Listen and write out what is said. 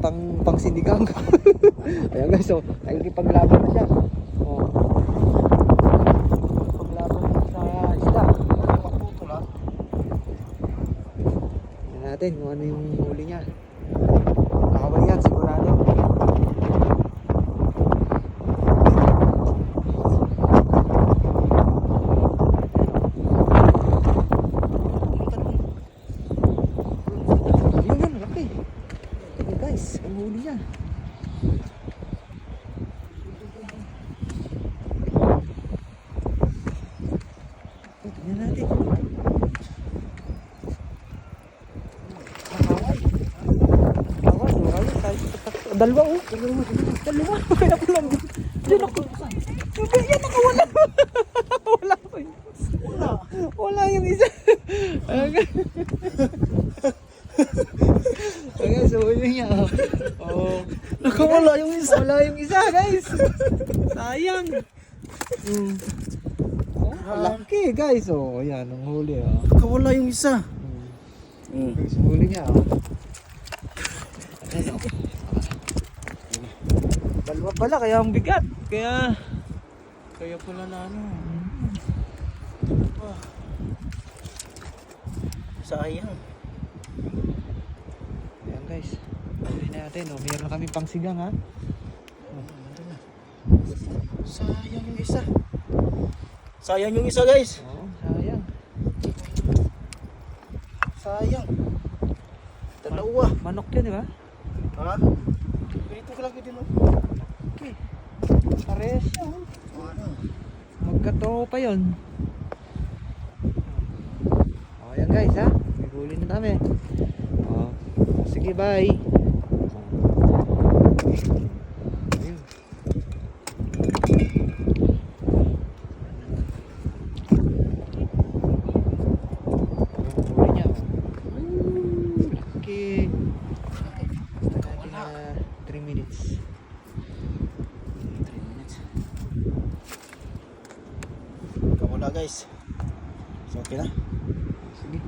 pang, pang sinigang. Ayan guys, so, nakikipaglaban na siya. Oh. Paglaban na sa isda. Pagputol ah. Tingnan natin kung ano yung huli niya. Kakawal yan. Yun, yun, laki. Tingnan guys, ang huli niya. Oh, Tingnan natin. Dalawa oh. Dalawa, dalawa. Kaya ko lang. Yan ako. Yan ako. Wala. Wala ko. Wala. Wala yung isa. Ayan. Ayan, so yun niya. Oh. Nakawala yung isa. Wala yung isa, guys. Sayang. Hmm. Oh, laki, guys. Oh, yan, ang huli. Oh. Nakawala yung isa. Hmm. Guys, ang huli niya. Oh. Dalawa pala, kaya ang bigat. Kaya, Kaya pala na ano. Ah. Sayang. ayan guys. Natin, oh. Meron kami pang sigang, ha. Sayang yung isa. Sayang yung isa guys. Oo, sayang. Sayang. Dalawa. Manok yun, di ba? Ha? Ganito ka lang din oh. Okay. Parehas siya, oh. Ano? Magkatropa yun. O, ayan guys ha. May huli na kami. O, sige bye. 3 minutes. Kamula guys. So okay na. Sige.